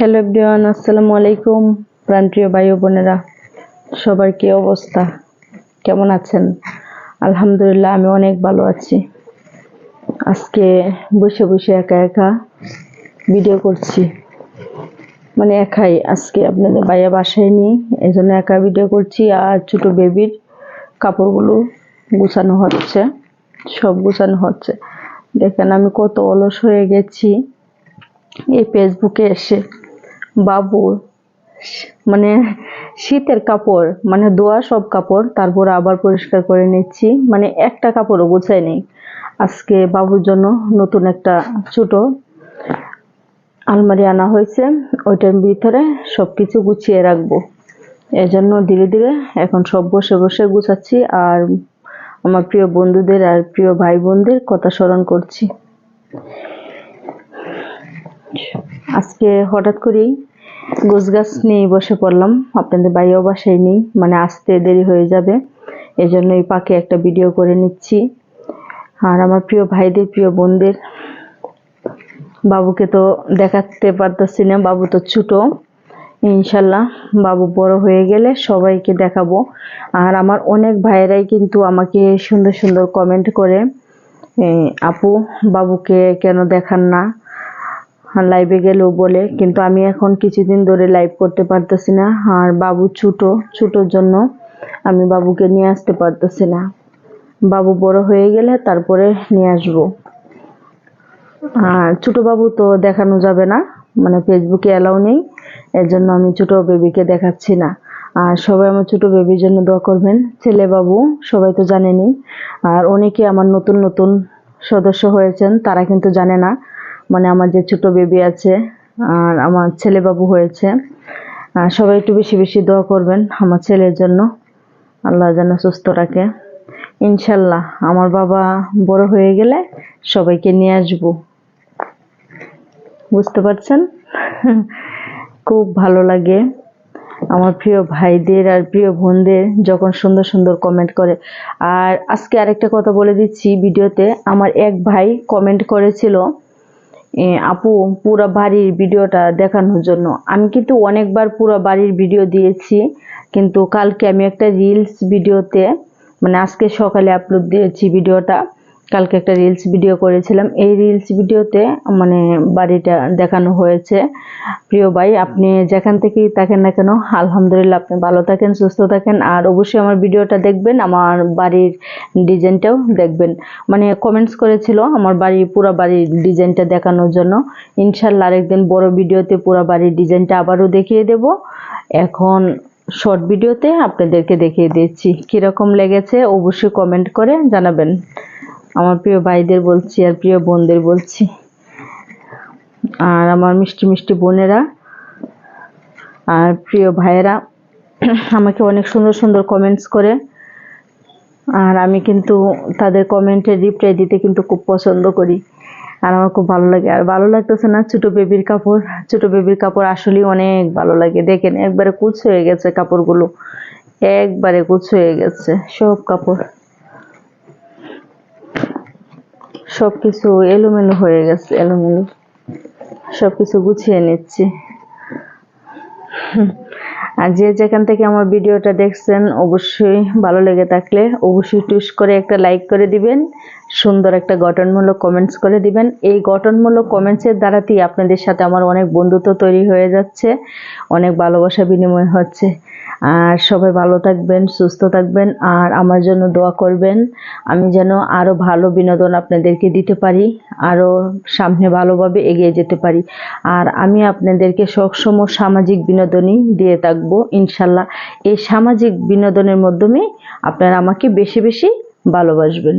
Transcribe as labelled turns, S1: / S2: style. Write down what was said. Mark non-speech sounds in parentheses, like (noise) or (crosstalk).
S1: Hello everyone আসসালামু আলাইকুম প্রাণপ্রিয় ভাই বোনেরা। সবার কি অবস্থা? কেমন আছেন? আলহামদুলিল্লাহ, আমি অনেক ভালো আছি। আজকে বসে বসে একা একা ভিডিও করছি। মানে একাই। আজকে আপনাদের ভাইয়া বাসায় নিই এই জন্য একা ভিডিও করছি আর ছোটো বেবির কাপড়গুলো গুছানো হচ্ছে, সব গুছানো হচ্ছে। দেখেন আমি কত অলস হয়ে গেছি। এই ফেসবুকে এসে বাবু মানে শীতের কাপড় মানে দোয়া সব কাপড়, তারপর আবার পরিষ্কার করে নিচ্ছি। মানে একটা কাপড়ও গুছাই নেই। আজকে বাবুর জন্য নতুন একটা ছোট আলমারি আনা হয়েছে। ওইটার ভিতরে সব কিছু গুছিয়ে রাখব। এজন্য ধীরে ধীরে এখন সব বসে বসে গুছাচ্ছি আর আমার প্রিয় বন্ধুদের আর প্রিয় ভাই বোনদের কথা স্মরণ করছি। আজকে হঠাৎ করেই গোছ গাছ নিয়ে বসে পড়লাম। আপনাদের বাইরেও বাসায় নেই মানে আসতে দেরি হয়ে যাবে। এজন্য এই পাকে একটা ভিডিও করে নিচ্ছি। আর আমার প্রিয় ভাইদের, প্রিয় বোনদের, বাবুকে তো দেখাতে পারতেছি না, বাবু তো ছোট। ইনশাল্লাহ বাবু বড় হয়ে গেলে সবাইকে দেখাবো। আর আমার অনেক ভাইয়েরাই কিন্তু আমাকে সুন্দর সুন্দর কমেন্ট করে আপু, বাবুকে কেন দেখান না? লাইভে গেলেও বলে। কিন্তু আমি এখন কিছুদিন ধরে লাইভ করতে পারতেছি না। আর বাবু ছোটো, ছোটোর জন্য আমি বাবুকে নিয়ে আসতে পারতেছি না। বাবু বড় হয়ে গেলে তারপরে নিয়ে আসব। আর ছোটো বাবু তো দেখানো যাবে না মানে ফেসবুকে অ্যালাউ নেই। এর জন্য আমি ছোটো বেবিকে দেখাচ্ছি না। আর সবাই আমার ছোটো বেবির জন্য দোয়া করবেন। ছেলে বাবু, সবাই তো জানেনি আর অনেকে আমার নতুন নতুন সদস্য হয়েছেন, তারা কিন্তু জানে না। মানে আমার যে ছোট বেবি আছে আর আমার ছেলে বাবু হয়েছে সবাই একটু বেশি বেশি দোয়া করবেন আমার ছেলের জন্য। আল্লাহ যেন সুস্থ রাখে। ইনশাল্লাহ আমার বাবা বড় হয়ে গেলে সবাইকে নিয়ে আসব। বুঝতে পারছেন? (laughs) খুব ভালো লাগে। আমার প্রিয় ভাইদের আর প্রিয় বোনদের যখন সুন্দর সুন্দর কমেন্ট করে। আর আজকে আরেকটা কথা বলে দিচ্ছি ভিডিওতে। আমার এক ভাই কমেন্ট করেছিল আপু, পুরো বাড়ির ভিডিওটা দেখানোর জন্য। আমি কিন্তু অনেকবার পুরো বাড়ির ভিডিও দিয়েছি, কিন্তু কালকে আমি একটা রিলস ভিডিওতে মানে আজকে সকালে আপলোড দিয়েছি ভিডিওটা। কালকে একটা রিলস ভিডিও করেছিলাম। এই রিলস ভিডিওতে মানে বাড়িটা দেখানো হয়েছে। প্রিয় ভাই, আপনি যেখান থেকেই থাকেন না কেন, আলহামদুলিল্লাহ আপনি ভালো থাকেন, সুস্থ থাকেন। আর অবশ্যই আমার ভিডিওটা দেখবেন, আমার বাড়ির ডিজাইনটাও দেখবেন। মানে কমেন্টস করেছিল আমার বাড়ির, পুরো বাড়ির ডিজাইনটা দেখানোর জন্য। ইনশাল্লাহ আরেকদিন বড় ভিডিওতে পুরো বাড়ির ডিজাইনটা আবারও দেখিয়ে দেব। এখন শর্ট ভিডিওতে আপনাদেরকে দেখিয়ে দিচ্ছি। কীরকম লেগেছে, অবশ্যই কমেন্ট করে জানাবেন। আমার প্রিয় ভাইদের বলছি আর প্রিয় বোনদের বলছি। আর আমার মিষ্টি মিষ্টি বোনেরা আর প্রিয় ভাইয়েরা, আমাকে অনেক সুন্দর সুন্দর কমেন্টস করে। আর আমি কিন্তু তাদের কমেন্টের রিপ্লাই দিতে কিন্তু খুব পছন্দ করি। আর আমার খুব ভালো লাগে। আর ভালো লাগতেছে না, ছোটো বেবির কাপড়, ছোট বেবির কাপড় আসলেই অনেক ভালো লাগে। দেখেন, একবারে কুচ হয়ে গেছে কাপড়গুলো। একবারে কুচ হয়ে গেছে, সব কাপড়। সব কিছু এলোমেলো হয়ে গেছে, এলোমেলো। সব কিছু গুছিয়ে নিচ্ছি। আর যে যেখান থেকে আমার ভিডিওটা দেখছেন, অবশ্যই ভালো লেগে থাকলে অবশ্যই টুস করে একটা লাইক করে দিবেন। সুন্দর একটা গঠনমূলক কমেন্টস করে দিবেন। এই গঠনমূলক কমেন্টসের দ্বারাতেই আপনাদের সাথে আমার অনেক বন্ধুত্ব তৈরি হয়ে যাচ্ছে, অনেক ভালোবাসা বিনিময় হচ্ছে। আর সবাই ভালো থাকবেন, সুস্থ থাকবেন, আর আমার জন্য দোয়া করবেন। আমি যেন আরও ভালো বিনোদন আপনাদেরকে দিতে পারি আরও সামনে ভালোভাবে এগিয়ে যেতে পারি। আর আমি আপনাদেরকে সবসময় সামাজিক বিনোদনই দিয়ে থাকব, ইনশাল্লাহ। এই সামাজিক বিনোদনের মাধ্যমে আপনারা আমাকে বেশি বেশি ভালোবাসবেন।